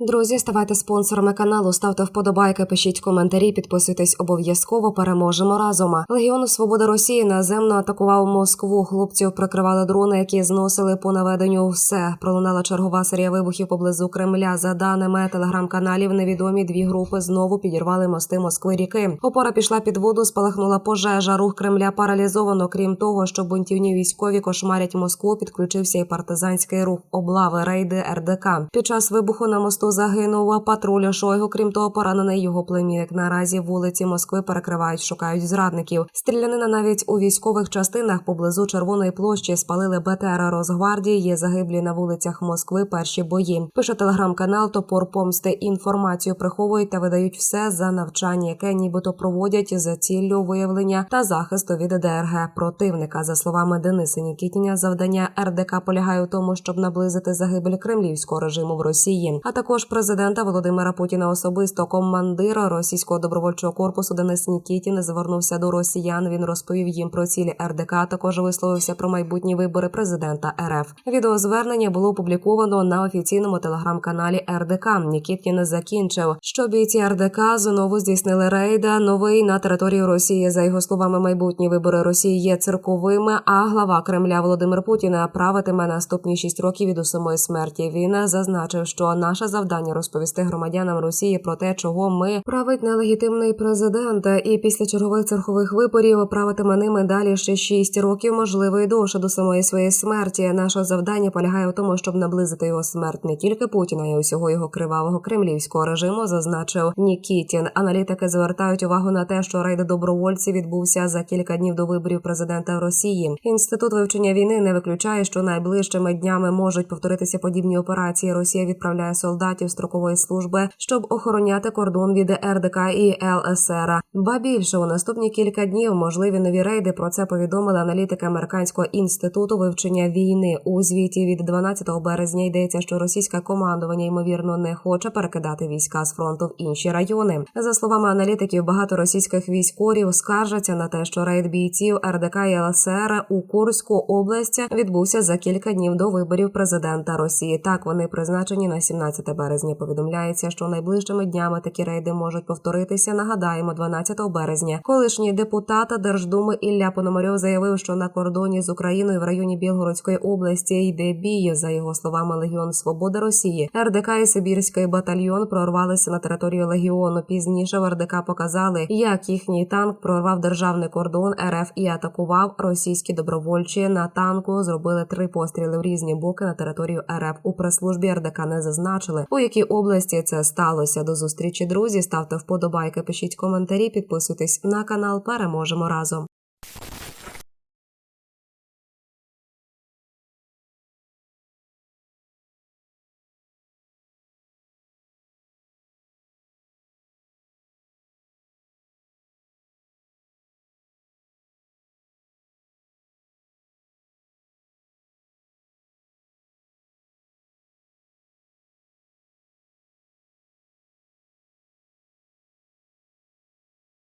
Друзі, ставайте спонсорами каналу, ставте вподобайки, пишіть коментарі, підписуйтесь обов'язково. Переможемо разом. Легіон Свобода Росії наземно атакував Москву. Хлопців прикривали дрони, які зносили по наведенню все. Пролунала чергова серія вибухів поблизу Кремля. За даними телеграм-каналів, невідомі дві групи знову підірвали мости Москви ріки. Опора пішла під воду, спалахнула пожежа. Рух Кремля паралізовано. Крім того, що бунтівні військові кошмарять Москву, підключився і партизанський рух облави рейди РДК. Під час вибуху на мосту загинув патруля Шойгу. Крім того, поранений його племінник. Наразі вулиці Москви перекривають, шукають зрадників. Стрілянина навіть у військових частинах поблизу Червоної площі спалили БТР Росгвардії. Є загиблі на вулицях Москви. Перші бої. Пише телеграм-канал Топор Помсти. Інформацію приховують та видають все за навчання, яке нібито проводять за ціллю виявлення та захисту від ДРГ противника. За словами Дениса Нікітіня, завдання РДК полягає у тому, щоб наблизити загибель кремлівського режиму в Росії, а також президента Володимира Путіна особисто командира російського добровольчого корпусу Денис Нікітін звернувся до росіян. Він розповів їм про цілі РДК. Також висловився про майбутні вибори президента РФ. Відеозвернення було опубліковано на офіційному телеграм-каналі РДК. Нікітін закінчив, що бійці РДК знову здійснили рейда новий на території Росії. За його словами, майбутні вибори Росії є цирковими. А глава Кремля Володимир Путін правитиме наступні шість років від у самої смерті. Він зазначив, що наше завдання розповісти громадянам Росії про те, чого ми править нелегітимний президент, і після чергових церкових виборів правитиме ними далі ще шість років, можливо, і довше до самої своєї смерті. Наше завдання полягає в тому, щоб наблизити його смерть не тільки Путіна, й усього його кривавого кремлівського режиму, зазначив Нікітін. Аналітики звертають увагу на те, що рейд добровольців відбувся за кілька днів до виборів президента Росії. Інститут вивчення війни не виключає, що найближчими днями можуть повторитися подібні операції. Росія відправляє солдатів строкової служби, щоб охороняти кордон від РДК і ЛСР. Ба більше у наступні кілька днів можливі нові рейди. Про це повідомили аналітики американського інституту вивчення війни. У звіті від 12 березня йдеться, що російське командування ймовірно не хоче перекидати війська з фронту в інші райони. За словами аналітиків, багато російських військових скаржаться на те, що рейд бійців РДК і ЛСР у Курську область відбувся за кілька днів до виборів президента Росії. Так вони призначені на 17 березня. Повідомляється, що найближчими днями такі рейди можуть повторитися. Нагадаємо, 12 березня. Колишній депутат Держдуми Ілля Пономарьов заявив, що на кордоні з Україною в районі Білгородської області йде бій. За його словами, Легіон Свободи Росії, РДК і Сибірський батальйон прорвалися на територію легіону. Пізніше в РДК показали, як їхній танк прорвав державний кордон РФ і атакував російські добровольчі на танку. Зробили три постріли в різні боки на територію РФ. У прес-службі РДК не зазначили, у якій області це сталося. До зустрічі друзі ставте вподобайки, пишіть коментарі, підписуйтесь на канал. Переможемо разом.